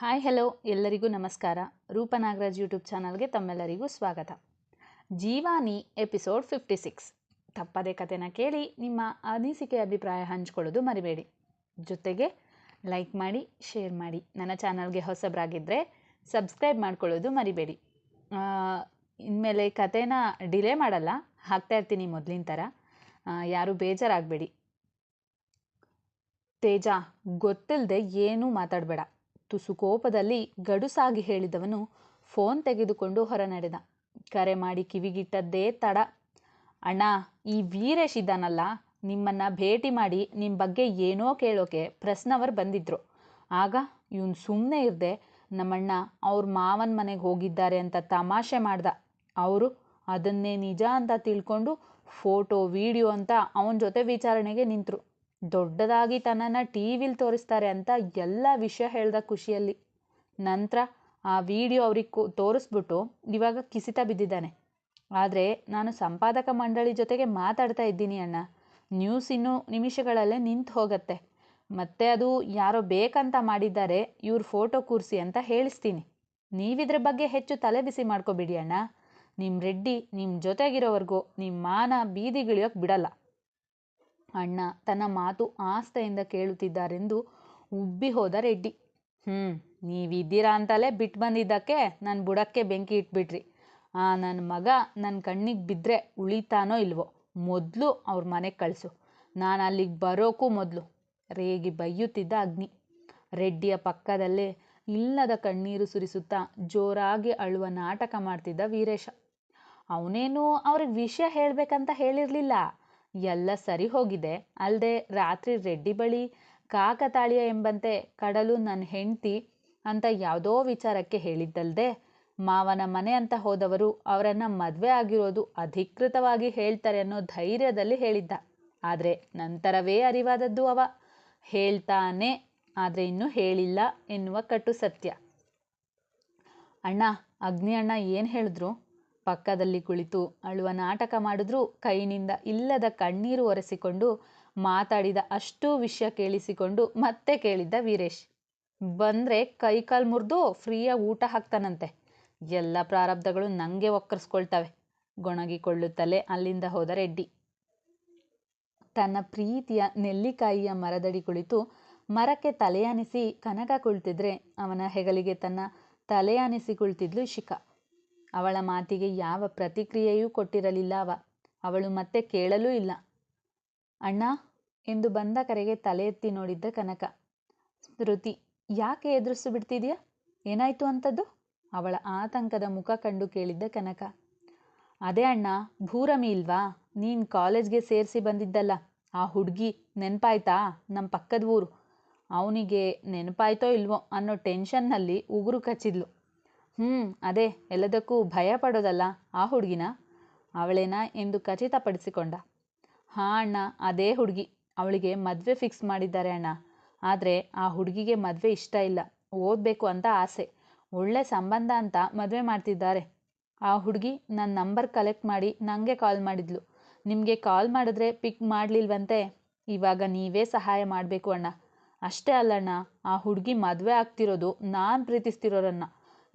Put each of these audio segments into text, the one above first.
Hi, hello. ಎಲ್ಲರಿಗೂ ನಮಸ್ಕಾರ. ರೂಪನಾಗರಾಜ್ YouTube ಚಾನಲ್ಗೆ ತಮ್ಮೆಲ್ಲರಿಗೂ ಸ್ವಾಗತ. ಜೀವಾನಿ ಎಪಿಸೋಡ್ ಫಿಫ್ಟಿ ಸಿಕ್ಸ್ ತಪ್ಪದೆ ಕಥೆನ ಕೇಳಿ ನಿಮ್ಮ ಅನಿಸಿಕೆ ಅಭಿಪ್ರಾಯ ಹಂಚ್ಕೊಳ್ಳೋದು ಮರಿಬೇಡಿ. ಜೊತೆಗೆ ಲೈಕ್ ಮಾಡಿ ಶೇರ್ ಮಾಡಿ. ನನ್ನ ಚಾನಲ್ಗೆ ಹೊಸಬರಾಗಿದ್ದರೆ ಸಬ್ಸ್ಕ್ರೈಬ್ ಮಾಡ್ಕೊಳ್ಳೋದು ಮರಿಬೇಡಿ. ಇನ್ಮೇಲೆ ಕಥೆನ ಡಿಲೇ ಮಾಡಲ್ಲ. ಹಾಕ್ತಾ ಇರ್ತೀನಿ ಮೊದಲಿನ ಥರ. ಯಾರೂ ಬೇಜಾರಾಗಬೇಡಿ. ತೇಜ ಗೊತ್ತಿಲ್ಲದೆ ಏನೂ ಮಾತಾಡಬೇಡ. ತುಸು ಕೋಪದಲ್ಲಿ ಗಡುಸಾಗಿ ಹೇಳಿದವನು ಫೋನ್ ತೆಗೆದುಕೊಂಡು ಹೊರ ನಡೆದ ಕರೆ ಮಾಡಿ ಕಿವಿಗಿಟ್ಟದ್ದೇ ತಡ. ಅಣ್ಣ, ಈ ವೀರೇಶ್ ಇದ್ದಾನಲ್ಲ ನಿಮ್ಮನ್ನ ಭೇಟಿ ಮಾಡಿ ನಿಮ್ಮ ಬಗ್ಗೆ ಏನೋ ಕೇಳೋಕೆ ಪ್ರಶ್ನವರು ಬಂದಿದ್ರು. ಆಗ ಇವನು ಸುಮ್ಮನೆ ಇರದೆ, ನಮ್ಮಣ್ಣ, ಅವ್ರ ಮಾವನ ಮನೆಗೆ ಹೋಗಿದ್ದಾರೆ ಅಂತ ತಮಾಷೆ ಮಾಡ್ದ. ಅವರು ಅದನ್ನೇ ನಿಜ ಅಂತ ತಿಳ್ಕೊಂಡು ಫೋಟೋ, ವಿಡಿಯೋ ಅಂತ ಅವನ ಜೊತೆ ವಿಚಾರಣೆಗೆ ನಿಂತರು. ದೊಡ್ಡದಾಗಿ ತನ್ನನ್ನು ಟಿ ವಿಲಿ ತೋರಿಸ್ತಾರೆ ಅಂತ ಎಲ್ಲ ವಿಷಯ ಹೇಳ್ದ ಖುಷಿಯಲ್ಲಿ. ನಂತರ ಆ ವಿಡಿಯೋ ಅವ್ರಿಗೆ ತೋರಿಸ್ಬಿಟ್ಟು ಇವಾಗ ಕಿಸಿತ ಬಿದ್ದಿದ್ದಾನೆ. ಆದರೆ ನಾನು ಸಂಪಾದಕ ಮಂಡಳಿ ಜೊತೆಗೆ ಮಾತಾಡ್ತಾ ಇದ್ದೀನಿ ಅಣ್ಣ. ನ್ಯೂಸ್ ಇನ್ನೂ ನಿಮಿಷಗಳಲ್ಲೇ ನಿಂತು ಹೋಗತ್ತೆ. ಮತ್ತೆ ಅದು ಯಾರೋ ಬೇಕಂತ ಮಾಡಿದ್ದಾರೆ, ಇವ್ರ ಫೋಟೋ ಕೂರಿಸಿ ಅಂತ ಹೇಳಿಸ್ತೀನಿ. ನೀವಿದ್ರ ಬಗ್ಗೆ ಹೆಚ್ಚು ತಲೆ ಬಿಸಿ ಮಾಡ್ಕೋಬಿಡಿ ಅಣ್ಣ. ನಿಮ್ಮ ರೆಡ್ಡಿ ನಿಮ್ಮ ಜೊತೆಗಿರೋವರೆಗೂ ನಿಮ್ಮ ಮಾನ ಬೀದಿಗಿಳಿಯೋಕೆ ಬಿಡಲ್ಲ. ಅಣ್ಣ ತನ್ನ ಮಾತು ಆಸ್ಥೆಯಿಂದ ಕೇಳುತ್ತಿದ್ದಾರೆಂದು ಉಬ್ಬಿ ಹೋದ ರೆಡ್ಡಿ. ಹ್ಞೂ ನೀವಿದ್ದೀರಾ ಅಂತಲೇ ಬಿಟ್ಟು ಬಂದಿದ್ದಕ್ಕೆ ನನ್ನ ಬುಡಕ್ಕೆ ಬೆಂಕಿ ಇಟ್ಬಿಟ್ರಿ. ಆ ನನ್ನ ಮಗ ನನ್ನ ಕಣ್ಣಿಗೆ ಬಿದ್ದರೆ ಉಳಿತಾನೋ ಇಲ್ವೋ? ಮೊದಲು ಅವ್ರ ಮನೆಗೆ ಕಳಿಸು. ನಾನು ಅಲ್ಲಿಗೆ ಬರೋಕ್ಕೂ ಮೊದಲು. ರೇಗಿ ಬೈಯುತ್ತಿದ್ದ ಅಗ್ನಿ. ರೆಡ್ಡಿಯ ಪಕ್ಕದಲ್ಲೇ ಇಲ್ಲದ ಕಣ್ಣೀರು ಸುರಿಸುತ್ತಾ ಜೋರಾಗಿ ಅಳುವ ನಾಟಕ ಮಾಡ್ತಿದ್ದ ವೀರೇಶ. ಅವನೇನು ಅವ್ರಿಗೆ ವಿಷಯ ಹೇಳಬೇಕಂತ ಹೇಳಿರಲಿಲ್ಲ. ಎಲ್ಲ ಸರಿ ಹೋಗಿದೆ. ಅಲ್ಲದೆ ರಾತ್ರಿ ರೆಡ್ಡಿ ಬಳಿ ಕಾಕತಾಳೀಯ ಎಂಬಂತೆ ಕಡಲು ನನ್ನ ಹೆಂಡ್ತಿ ಅಂತ ಯಾವುದೋ ವಿಚಾರಕ್ಕೆ ಹೇಳಿದ್ದಲ್ದೆ ಮಾವನ ಮನೆ ಅಂತ ಹೋದವರು ಅವರನ್ನು ಮದುವೆ ಆಗಿರೋದು ಅಧಿಕೃತವಾಗಿ ಹೇಳ್ತಾರೆ ಅನ್ನೋ ಧೈರ್ಯದಲ್ಲಿ ಹೇಳಿದ್ದ. ಆದರೆ ನಂತರವೇ ಅರಿವಾದದ್ದು ಅವ. ಹೇಳ್ತಾನೆ, ಆದರೆ ಇನ್ನೂ ಹೇಳಿಲ್ಲ ಎನ್ನುವ ಕಟು ಸತ್ಯ. ಅಣ್ಣ, ಅಗ್ನಿ ಅಣ್ಣ ಏನು ಹೇಳಿದ್ರು? ಪಕ್ಕದಲ್ಲಿ ಕುಳಿತು ಅಳುವ ನಾಟಕ ಮಾಡಿದ್ರೂ ಕೈನಿಂದ ಇಲ್ಲದ ಕಣ್ಣೀರು ಒರೆಸಿಕೊಂಡು ಮಾತಾಡಿದ ಅಷ್ಟೂ ವಿಷಯ ಕೇಳಿಸಿಕೊಂಡು ಮತ್ತೆ ಕೇಳಿದ್ದ ವೀರೇಶ್. ಬಂದರೆ ಕೈಕಾಲು ಮುರಿದು ಫ್ರೀಯಾಗಿ ಊಟ ಹಾಕ್ತಾನಂತೆ. ಎಲ್ಲ ಪ್ರಾರಬ್ಧಗಳು ನನಗೆ ಒಕ್ಕರಿಸ್ಕೊಳ್ತವೆ. ಗೊಣಗಿಕೊಳ್ಳುತ್ತಲೇ ಅಲ್ಲಿಂದ ಹೋದ ರೆಡ್ಡಿ. ತನ್ನ ಪ್ರೀತಿಯ ನೆಲ್ಲಿಕಾಯಿಯ ಮರದಡಿ ಕುಳಿತು ಮರಕ್ಕೆ ತಲೆಯಾನಿಸಿ ಕನಕ ಕುಳಿತಿದ್ರೆ ಅವನ ಹೆಗಲಿಗೆ ತನ್ನ ತಲೆಯಾನಿಸಿ ಕುಳಿತಿದ್ಲು ಶಿಖಾ ಅವಳ ಮಾತಿಗೆ ಯಾವ ಪ್ರತಿಕ್ರಿಯೆಯೂ ಕೊಟ್ಟಿರಲಿಲ್ಲ ಅವ. ಅವಳು ಮತ್ತೆ ಕೇಳಲೂ ಇಲ್ಲ. ಅಣ್ಣ, ಎಂದು ಬಂದ ಕರೆಗೆ ತಲೆ ಎತ್ತಿ ನೋಡಿದ್ದ ಕನಕ. ಸ್ಮೃತಿ ಯಾಕೆ ಎದುರಿಸಿ ಬಿಡ್ತಿದ್ಯಾ? ಏನಾಯ್ತು ಅಂತದ್ದು? ಅವಳ ಆತಂಕದ ಮುಖ ಕಂಡು ಕೇಳಿದ್ದ ಕನಕ. ಅದೇ ಅಣ್ಣ, ಭೂರಮಿ ಇಲ್ವಾ? ನೀನ್ ಕಾಲೇಜ್ಗೆ ಸೇರಿಸಿ ಬಂದಿದ್ದಲ್ಲ. ಆ ಹುಡುಗಿ ನೆನಪಾಯ್ತಾ? ನಮ್ಮ ಪಕ್ಕದ ಊರು ಅವನಿಗೆ ನೆನಪಾಯ್ತೋ ಇಲ್ವೋ ಅನ್ನೋ ಟೆನ್ಷನ್ನಲ್ಲಿ ಉಗುರು ಕಚ್ಚಿದ್ಲು. ಹ್ಞೂ ಅದೇ, ಎಲ್ಲದಕ್ಕೂ ಭಯ ಪಡೋದಲ್ಲ ಆ ಹುಡುಗಿನ? ಅವಳೇನಾ ಎಂದು ಖಚಿತಪಡಿಸಿಕೊಂಡ. ಹಾಂ, ಅಣ್ಣ, ಅದೇ ಹುಡುಗಿ. ಅವಳಿಗೆ ಮದುವೆ ಫಿಕ್ಸ್ ಮಾಡಿದ್ದಾರೆ ಅಣ್ಣ. ಆದರೆ ಆ ಹುಡುಗಿಗೆ ಮದುವೆ ಇಷ್ಟ ಇಲ್ಲ. ಓದಬೇಕು ಅಂತ ಆಸೆ. ಒಳ್ಳೆ ಸಂಬಂಧ ಅಂತ ಮದುವೆ ಮಾಡ್ತಿದ್ದಾರೆ. ಆ ಹುಡುಗಿ ನನ್ನ ನಂಬರ್ ಕಲೆಕ್ಟ್ ಮಾಡಿ ನನಗೆ ಕಾಲ್ ಮಾಡಿದ್ಲು. ನಿಮಗೆ ಕಾಲ್ ಮಾಡಿದ್ರೆ ಪಿಕ್ ಮಾಡಲಿಲ್ವಂತೆ? ಇವಾಗ ನೀವೇ ಸಹಾಯ ಮಾಡಬೇಕು ಅಣ್ಣ. ಅಷ್ಟೇ ಅಲ್ಲಣ್ಣ, ಆ ಹುಡುಗಿ ಮದುವೆ ಆಗ್ತಿರೋದು ನಾನು ಪ್ರೀತಿಸ್ತಿರೋರನ್ನ.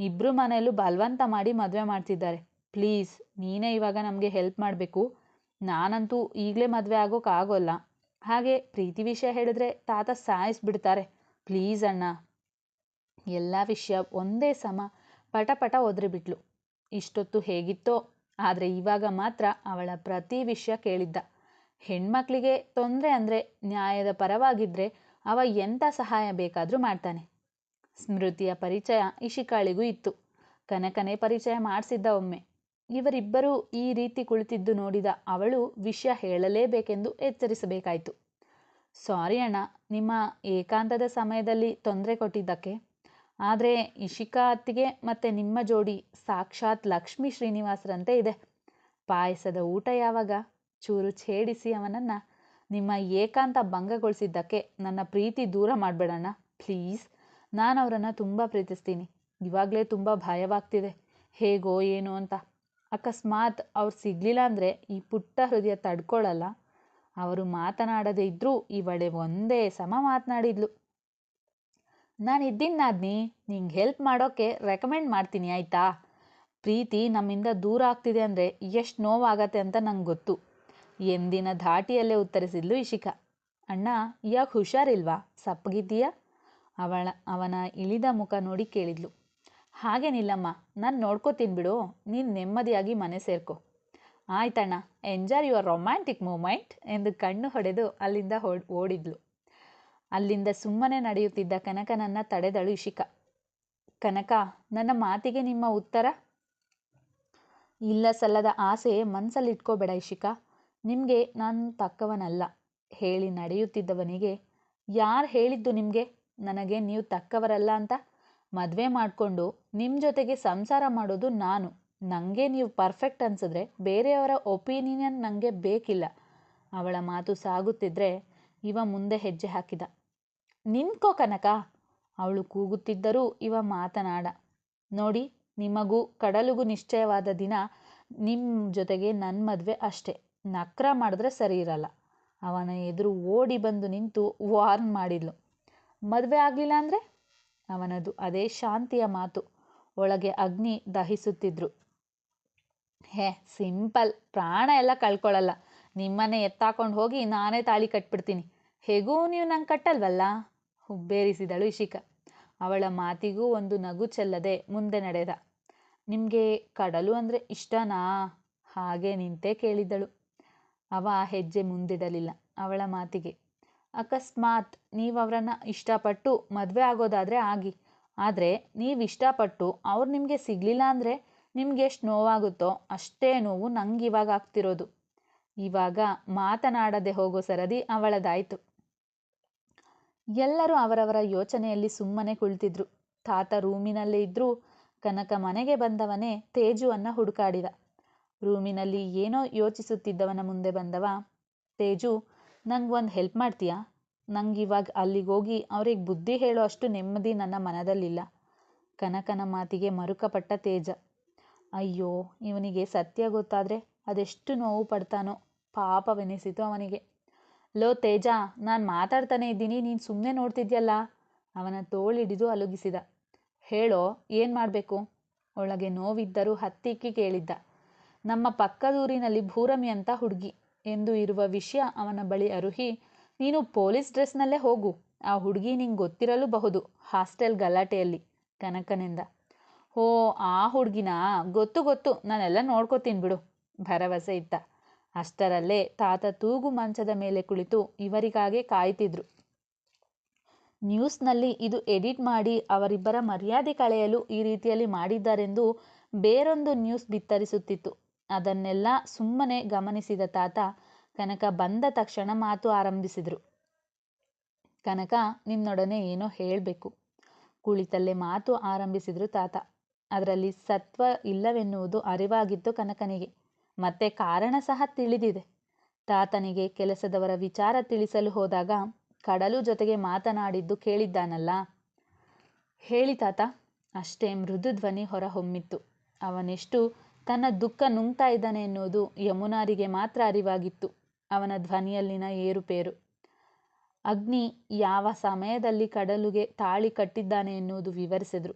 ಇಬ್ಬರು ಮನೆಯಲ್ಲೂ ಬಲವಂತ ಮಾಡಿ ಮದುವೆ ಮಾಡ್ತಿದ್ದಾರೆ. ಪ್ಲೀಸ್, ನೀನೇ ಇವಾಗ ನಮಗೆ ಹೆಲ್ಪ್ ಮಾಡಬೇಕು. ನಾನಂತೂ ಈಗಲೇ ಮದುವೆ ಆಗೋಕ್ಕಾಗೋಲ್ಲ ಹಾಗೆ ಪ್ರೀತಿ ವಿಷಯ ಹೇಳಿದ್ರೆ ತಾತ ಸಾಯಿಸ್ಬಿಡ್ತಾರೆ. ಪ್ಲೀಸ್ ಅಣ್ಣ. ಎಲ್ಲ ವಿಷಯ ಒಂದೇ ಸಮ ಪಟ ಪಟ ಒದರಿಬಿಟ್ಲು. ಇಷ್ಟೊತ್ತು ಹೇಗಿತ್ತೋ, ಆದರೆ ಇವಾಗ ಮಾತ್ರ ಅವಳ ಪ್ರತಿ ವಿಷಯ ಕೇಳಿದ್ದ. ಹೆಣ್ಮಕ್ಳಿಗೆ ತೊಂದರೆ ಅಂದರೆ ನ್ಯಾಯದ ಪರವಾಗಿದ್ದರೆ ಅವ ಎಂಥ ಸಹಾಯ ಬೇಕಾದರೂ ಮಾಡ್ತಾನೆ. ಸ್ಮೃತಿಯ ಪರಿಚಯ ಇಶಿಕಾಳಿಗೂ ಇತ್ತು. ಕನಕನೇ ಪರಿಚಯ ಮಾಡಿಸಿದ್ದ ಒಮ್ಮೆ. ಇವರಿಬ್ಬರೂ ಈ ರೀತಿ ಕುಳಿತಿದ್ದು ನೋಡಿದ ಅವಳು ವಿಷಯ ಹೇಳಲೇಬೇಕೆಂದು ಎಚ್ಚರಿಸಬೇಕಾಯಿತು. ಸಾರಿ ಅಣ್ಣ, ನಿಮ್ಮ ಏಕಾಂತದ ಸಮಯದಲ್ಲಿ ತೊಂದರೆ ಕೊಟ್ಟಿದ್ದಕ್ಕೆ. ಆದರೆ ಇಶಿಕಾ ಅತ್ತಿಗೆ ಮತ್ತು ನಿಮ್ಮ ಜೋಡಿ ಸಾಕ್ಷಾತ್ ಲಕ್ಷ್ಮೀ ಶ್ರೀನಿವಾಸರಂತೆ ಇದೆ. ಪಾಯಸದ ಊಟ ಯಾವಾಗ? ಚೂರು ಛೇಡಿಸಿ ಅವನನ್ನು. ನಿಮ್ಮ ಏಕಾಂತ ಭಂಗಗೊಳಿಸಿದ್ದಕ್ಕೆ ನನ್ನ ಪ್ರೀತಿ ದೂರ ಮಾಡಬೇಡಣ್ಣ. ಪ್ಲೀಸ್ ನಾನು ಅವರನ್ನು ತುಂಬ ಪ್ರೀತಿಸ್ತೀನಿ. ಇವಾಗಲೇ ತುಂಬ ಭಯವಾಗ್ತಿದೆ. ಹೇಗೋ ಏನೋ ಅಂತ. ಅಕಸ್ಮಾತ್ ಅವ್ರು ಸಿಗಲಿಲ್ಲ ಅಂದರೆ ಈ ಪುಟ್ಟ ಹೃದಯ ತಡ್ಕೊಳ್ಳಲ್ಲ ಅವರು ಮಾತನಾಡದೇ ಇದ್ದರೂ ಇವಳೆ ಒಂದೇ ಸಮ ಮಾತನಾಡಿದ್ಲು. ನಾನು ಇದ್ದೀನಿ ನಾದ್ನಿ, ನಿಂಗೆ ಹೆಲ್ಪ್ ಮಾಡೋಕ್ಕೆ ರೆಕಮೆಂಡ್ ಮಾಡ್ತೀನಿ, ಆಯಿತಾ? ಪ್ರೀತಿ ನಮ್ಮಿಂದ ದೂರ ಆಗ್ತಿದೆ ಅಂದರೆ ಎಷ್ಟು ನೋವಾಗತ್ತೆ ಅಂತ ನಂಗೆ ಗೊತ್ತು. ಎಂದಿನ ಧಾಟಿಯಲ್ಲೇ ಉತ್ತರಿಸಿದ್ಲು ಇಶಿಕಾ. ಅಣ್ಣ ಯಾಕೆ ಹುಷಾರಿಲ್ವಾ? ಸಪ್ಪಗಿದ್ದೀಯಾ? ಅವಳ, ಅವನ ಇಳಿದ ಮುಖ ನೋಡಿ ಕೇಳಿದ್ಲು. ಹಾಗೇನಿಲ್ಲಮ್ಮ, ನಾನು ನೋಡ್ಕೋತೀನಿ ಬಿಡು, ನೀನು ನೆಮ್ಮದಿಯಾಗಿ ಮನೆ ಸೇರ್ಕೊ. ಆಯ್ತಣ್ಣ ಎಂಜಾಯ್ ಯುವರ್ ರೊಮ್ಯಾಂಟಿಕ್ ಮೂಮೆಂಟ್ ಎಂದು ಕಣ್ಣು ಹೊಡೆದು ಅಲ್ಲಿಂದ ಓಡಿದ್ಲು. ಅಲ್ಲಿಂದ ಸುಮ್ಮನೆ ನಡೆಯುತ್ತಿದ್ದ ಕನಕನನ್ನ ತಡೆದಳು ಇಶಿಕ. ಕನಕ, ನನ್ನ ಮಾತಿಗೆ ನಿಮ್ಮ ಉತ್ತರ? ಇಲ್ಲ ಸಲ್ಲದ ಆಸೆ ಮನಸ್ಸಲ್ಲಿ ಇಟ್ಕೋಬೇಡ ಇಶಿಕಾ. ನಿಮಗೆ ನಾನು ತಕ್ಕವನಲ್ಲ, ಹೇಳಿ ನಡೆಯುತ್ತಿದ್ದವನಿಗೆ. ಯಾರು ಹೇಳಿದ್ದು ನಿಮಗೆ? ನನಗೆ ನೀವು ತಕ್ಕವರಲ್ಲ ಅಂತ ಮದುವೆ ಮಾಡಿಕೊಂಡು ನಿಮ್ಮ ಜೊತೆಗೆ ಸಂಸಾರ ಮಾಡೋದು ನಾನು. ನನಗೆ ನೀವು ಪರ್ಫೆಕ್ಟ್ ಅನ್ಸಿದ್ರೆ ಬೇರೆಯವರ ಒಪಿನಿಯನ್ ನನಗೆ ಬೇಕಿಲ್ಲ. ಅವಳ ಮಾತು ಸಾಗುತ್ತಿದ್ರೆ ಇವ ಮುಂದೆ ಹೆಜ್ಜೆ ಹಾಕಿದ. ನಿಂತ್ಕೋ ಕನಕ. ಅವಳು ಕೂಗುತ್ತಿದ್ದರೂ ಇವ ಮಾತನಾಡ. ನೋಡಿ, ನಿಮಗೂ ಕಡಲಿಗೂ ನಿಶ್ಚಯವಾದ ದಿನ ನಿಮ್ಮ ಜೊತೆಗೆ ನನ್ನ ಮದುವೆ ಅಷ್ಟೇ. ನಕ್ರ ಮಾಡಿದ್ರೆ ಸರಿ ಇರಲ್ಲ. ಅವನ ಎದುರು ಓಡಿ ಬಂದು ನಿಂತು ವಾರ್ನ್ ಮಾಡಿದ್ಲು. ಮದುವೆ ಆಗಲಿಲ್ಲ ಅಂದರೆ? ಅವನದು ಅದೇ ಶಾಂತಿಯ ಮಾತು. ಒಳಗೆ ಅಗ್ನಿ ದಹಿಸುತ್ತಿದ್ರು. ಹೇ, ಸಿಂಪಲ್. ಪ್ರಾಣ ಎಲ್ಲ ಕಳ್ಕೊಳ್ಳಲ್ಲ ನಿಮ್ಮನೆ ಎತ್ತಾಕೊಂಡು ಹೋಗಿ ನಾನೇ ತಾಳಿ ಕಟ್ಬಿಡ್ತೀನಿ. ಹೇಗೂ ನೀವು ನಂಗೆ ಕಟ್ಟಲ್ವಲ್ಲ? ಹುಬ್ಬೇರಿಸಿದಳು ಇಶಿಕ. ಅವಳ ಮಾತಿಗೂ ಒಂದು ನಗು ಚೆಲ್ಲದೆ ಮುಂದೆ ನಡೆದ. ನಿಮಗೆ ಕಡಲು ಅಂದರೆ ಇಷ್ಟನಾ? ಹಾಗೆ ನಿಂತೇ ಕೇಳಿದ್ದಳು. ಅವ ಹೆಜ್ಜೆ ಮುಂದಿಡಲಿಲ್ಲ ಅವಳ ಮಾತಿಗೆ. ಅಕಸ್ಮಾತ್ ನೀವು ಅವರನ್ನು ಇಷ್ಟಪಟ್ಟು ಮದುವೆ ಆಗೋದಾದರೆ ಆಗಿ. ಆದರೆ ನೀವು ಇಷ್ಟಪಟ್ಟು ಅವ್ರು ನಿಮಗೆ ಸಿಗಲಿಲ್ಲ ಅಂದರೆ ನಿಮ್ಗೆ ಎಷ್ಟು ನೋವಾಗುತ್ತೋ ಅಷ್ಟೇ ನೋವು ನಂಗೆ ಇವಾಗ ಆಗ್ತಿರೋದು. ಇವಾಗ ಮಾತನಾಡದೆ ಹೋಗೋ ಸರದಿ ಅವಳದಾಯಿತು. ಎಲ್ಲರೂ ಅವರವರ ಯೋಚನೆಯಲ್ಲಿ ಸುಮ್ಮನೆ ಕುಳಿತಿದ್ರು. ತಾತ ರೂಮಿನಲ್ಲೇ ಇದ್ರೂ ಕನಕ ಮನೆಗೆ ಬಂದವನೇ ತೇಜುವನ್ನ ಹುಡುಕಾಡಿದ. ರೂಮಿನಲ್ಲಿ ಏನೋ ಯೋಚಿಸುತ್ತಿದ್ದವನ ಮುಂದೆ ಬಂದವ. ತೇಜು ನಂಗೆ ಒಂದು ಹೆಲ್ಪ್ ಮಾಡ್ತೀಯಾ? ನಂಗೆ ಇವಾಗ ಅಲ್ಲಿಗೆ ಹೋಗಿ ಅವ್ರಿಗೆ ಬುದ್ಧಿ ಹೇಳೋ ಅಷ್ಟು ನೆಮ್ಮದಿ ನನ್ನ ಮನದಲ್ಲಿಲ್ಲ ಕನಕನ ಮಾತಿಗೆ ಮರುಕಪಟ್ಟ ತೇಜ. ಅಯ್ಯೋ, ಇವನಿಗೆ ಸತ್ಯ ಗೊತ್ತಾದರೆ ಅದೆಷ್ಟು ನೋವು ಪಡ್ತಾನೋ, ಪಾಪವೆನಿಸಿತು ಅವನಿಗೆ. ಲೋ ತೇಜ, ನಾನು ಮಾತಾಡ್ತಾನೆ ಇದ್ದೀನಿ, ನೀನು ಸುಮ್ಮನೆ ನೋಡ್ತಿದ್ಯಲ್ಲ ಅವನ ತೋಳಿಡಿದು ಅಲುಗಿಸಿದ. ಹೇಳೋ, ಏನು ಮಾಡಬೇಕು ಒಳಗೆ ನೋವಿದ್ದರೂ ಹತ್ತಿಕ್ಕಿ ಕೇಳಿದ್ದ. ನಮ್ಮ ಪಕ್ಕದೂರಿನಲ್ಲಿ ಭೂರಮಿ ಅಂತ ಹುಡುಗಿ. ಎಂದು ಇರುವ ವಿಷಯ ಅವನ ಬಳಿ ಅರುಹಿ, ನೀನು ಪೊಲೀಸ್ ಡ್ರೆಸ್ನಲ್ಲೇ ಹೋಗು, ಆ ಹುಡುಗಿ ನಿಂಗೆ ಗೊತ್ತಿರಲೂ ಬಹುದು ಹಾಸ್ಟೆಲ್ ಗಲಾಟೆಯಲ್ಲಿ ಕನಕನಿಂದ. ಓ ಆ ಹುಡುಗಿನಾ? ಗೊತ್ತು ಗೊತ್ತು, ನಾನೆಲ್ಲ ನೋಡ್ಕೋತೀನಿ ಬಿಡು, ಭರವಸೆ ಇತ್ತ. ಅಷ್ಟರಲ್ಲೇ ತಾತ ತೂಗು ಮಂಚದ ಮೇಲೆ ಕುಳಿತು ಇವರಿಗಾಗೆ ಕಾಯ್ತಿದ್ರು. ನ್ಯೂಸ್ನಲ್ಲಿ ಇದು ಎಡಿಟ್ ಮಾಡಿ ಅವರಿಬ್ಬರ ಮರ್ಯಾದೆ ಕಳೆಯಲು ಈ ರೀತಿಯಲ್ಲಿ ಮಾಡಿದ್ದಾರೆಂದು ಬೇರೊಂದು ನ್ಯೂಸ್ ಬಿತ್ತರಿಸುತ್ತಿತ್ತು. ಅದನ್ನೆಲ್ಲ ಸುಮ್ಮನೆ ಗಮನಿಸಿದ ತಾತ ಕನಕ ಬಂದ ತಕ್ಷಣ ಮಾತು ಆರಂಭಿಸಿದರು. ಕನಕ, ನಿನ್ನೊಡನೆ ಏನೋ ಹೇಳಬೇಕು. ಕುಳಿತಲ್ಲೇ ಮಾತು ಆರಂಭಿಸಿದ್ರು ತಾತ. ಅದರಲ್ಲಿ ಸತ್ವ ಇಲ್ಲವೆನ್ನುವುದು ಅರಿವಾಗಿತ್ತು ಕನಕನಿಗೆ. ಮತ್ತೆ ಕಾರಣ ಸಹ ತಿಳಿದಿದೆ. ತಾತನಿಗೆ ಕೆಲಸದವರ ವಿಚಾರ ತಿಳಿಸಲು ಹೋದಾಗ ಕಡಲು ಜೊತೆಗೆ ಮಾತನಾಡಿದ್ದು ಕೇಳಿದ್ದಾನಲ್ಲ. ಹೇಳಿ ತಾತ, ಅಷ್ಟೇ ಮೃದು ಧ್ವನಿ ಹೊರಹೊಮ್ಮಿತ್ತು. ಅವನೆಷ್ಟು ತನ್ನ ದುಃಖ ನುಂಗ್ತಾ ಇದ್ದಾನೆ ಎನ್ನುವುದು ಯಮುನಾರಿಗೆ ಮಾತ್ರ ಅರಿವಾಗಿತ್ತು. ಅವನ ಧ್ವನಿಯಲ್ಲಿನ ಏರುಪೇರು. ಅಗ್ನಿ ಯಾವ ಸಮಯದಲ್ಲಿ ಕಡಲುಗೆ ತಾಳಿ ಕಟ್ಟಿದ್ದಾನೆ ಎನ್ನುವುದು ವಿವರಿಸಿದ್ರು.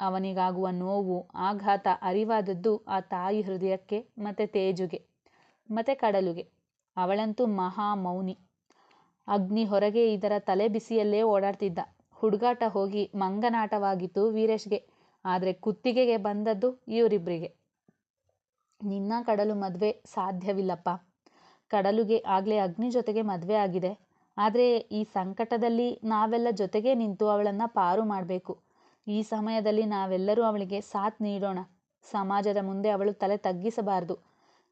ಅವನಿಗಾಗುವ ನೋವು, ಆಘಾತ ಅರಿವಾದದ್ದು ಆ ತಾಯಿ ಹೃದಯಕ್ಕೆ, ಮತ್ತೆ ತೇಜುಗೆ, ಮತ್ತೆ ಕಡಲುಗೆ. ಅವಳಂತೂ ಮಹಾ ಮೌನಿ. ಅಗ್ನಿ ಹೊರಗೆ ಇದರ ತಲೆ ಬಿಸಿಯಲ್ಲೇ ಓಡಾಡ್ತಿದ್ದ. ಹುಡುಗಾಟ ಹೋಗಿ ಮಂಗನಾಟವಾಗಿತ್ತು ವೀರೇಶ್ಗೆ. ಆದರೆ ಕುತ್ತಿಗೆಗೆ ಬಂದದ್ದು ಇವರಿಬ್ಬರಿಗೆ ನಿನ್ನ ಕಡಲು ಮದುವೆ ಸಾಧ್ಯವಿಲ್ಲಪ್ಪ. ಕಡಲುಗೆ ಆಗಲೇ ಅಗ್ನಿ ಜೊತೆಗೆ ಮದುವೆ ಆಗಿದೆ. ಆದರೆ ಈ ಸಂಕಟದಲ್ಲಿ ನಾವೆಲ್ಲ ಜೊತೆಗೆ ನಿಂತು ಅವಳನ್ನು ಪಾರು ಮಾಡಬೇಕು. ಈ ಸಮಯದಲ್ಲಿ ನಾವೆಲ್ಲರೂ ಅವಳಿಗೆ ಸಾಥ್ ನೀಡೋಣ. ಸಮಾಜದ ಮುಂದೆ ಅವಳು ತಲೆ ತಗ್ಗಿಸಬಾರದು.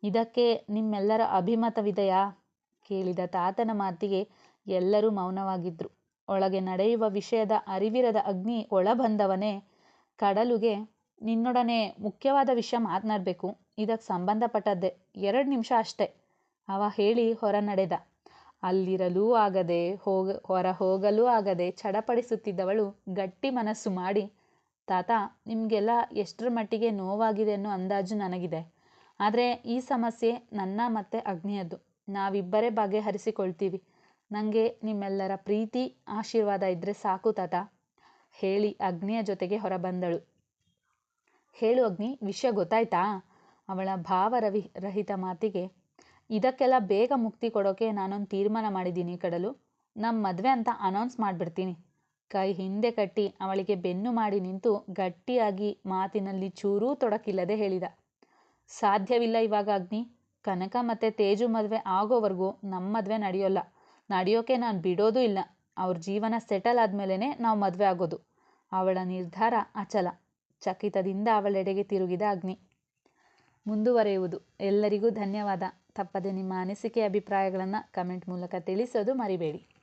ಇದಕ್ಕೆ ನಿಮ್ಮೆಲ್ಲರ ಅಭಿಮತವಿದೆಯಾ? ಕೇಳಿದ ತಾತನ ಮಾತಿಗೆ ಎಲ್ಲರೂ ಮೌನವಾಗಿದ್ರು. ಒಳಗೆ ನಡೆಯುವ ವಿಷಯದ ಅರಿವಿರದ ಅಗ್ನಿ ಒಳಬಂದವನೇ ಕಡಲುಗೆ ನಿನ್ನೊಡನೆ ಮುಖ್ಯವಾದ ವಿಷಯ ಮಾತನಾಡಬೇಕು. ಇದಕ್ಕೆ ಸಂಬಂಧಪಟ್ಟದ್ದೇ. ಎರಡು ನಿಮಿಷ ಅಷ್ಟೇ. ಅವ ಹೇಳಿ ಹೊರ ನಡೆದ. ಅಲ್ಲಿರಲೂ ಆಗದೆ, ಹೋಗ, ಹೊರ ಹೋಗಲೂ ಆಗದೆ ಚಡಪಡಿಸುತ್ತಿದ್ದವಳು ಗಟ್ಟಿ ಮನಸ್ಸು ಮಾಡಿ, ತಾತ, ನಿಮಗೆಲ್ಲ ಎಷ್ಟರ ಮಟ್ಟಿಗೆ ನೋವಾಗಿದೆ ಅನ್ನೋ ಅಂದಾಜು ನನಗಿದೆ. ಆದರೆ ಈ ಸಮಸ್ಯೆ ನನ್ನ ಮತ್ತು ಅಗ್ನಿಯದ್ದು. ನಾವಿಬ್ಬರೇ ಬಗೆಹರಿಸಿಕೊಳ್ತೀವಿ. ನನಗೆ ನಿಮ್ಮೆಲ್ಲರ ಪ್ರೀತಿ, ಆಶೀರ್ವಾದ ಇದ್ದರೆ ಸಾಕು ತಾತ, ಹೇಳಿ ಅಗ್ನಿಯ ಜೊತೆಗೆ ಹೊರಬಂದಳು. ಹೇಳು ಅಗ್ನಿ, ವಿಷಯ ಗೊತ್ತಾಯ್ತಾ? ಅವಳ ಭಾವರವಿ ರಹಿತ ಮಾತಿಗೆ, ಇದಕ್ಕೆಲ್ಲ ಬೇಗ ಮುಕ್ತಿ ಕೊಡೋಕೆ ನಾನೊಂದು ತೀರ್ಮಾನ ಮಾಡಿದ್ದೀನಿ ಕಡಲು. ನಮ್ಮ ಮದುವೆ ಅಂತ ಅನೌನ್ಸ್ ಮಾಡಿಬಿಡ್ತೀನಿ. ಕೈ ಹಿಂದೆ ಕಟ್ಟಿ ಅವಳಿಗೆ ಬೆನ್ನು ಮಾಡಿ ನಿಂತು ಗಟ್ಟಿಯಾಗಿ ಮಾತಿನಲ್ಲಿ ಚೂರೂ ತೊಡಕಿಲ್ಲದೆ ಹೇಳಿದ, ಸಾಧ್ಯವಿಲ್ಲ ಇವಾಗ ಅಗ್ನಿ. ಕನಕ ಮತ್ತು ತೇಜು ಮದುವೆ ಆಗೋವರೆಗೂ ನಮ್ಮ ಮದುವೆ ನಡೆಯೋಲ್ಲ. ನಡೆಯೋಕೆ ನಾನು ಬಿಡೋದು ಇಲ್ಲ. ಅವ್ರ ಜೀವನ ಸೆಟಲ್ ಆದಮೇಲೇ ನಾವು ಮದುವೆ ಆಗೋದು. ಅವಳ ನಿರ್ಧಾರ ಅಚಲ. ಚಕಿತದಿಂದ ಅವಳೆಡೆಗೆ ತಿರುಗಿದ ಅಗ್ನಿ. ಮುಂದುವರೆಯುವುದು. ಎಲ್ಲರಿಗೂ ಧನ್ಯವಾದ. ತಪ್ಪದೆ ನಿಮ್ಮ ಅನಿಸಿಕೆ ಅಭಿಪ್ರಾಯಗಳನ್ನು ಕಮೆಂಟ್ ಮೂಲಕ ತಿಳಿಸೋದು ಮರಿಬೇಡಿ.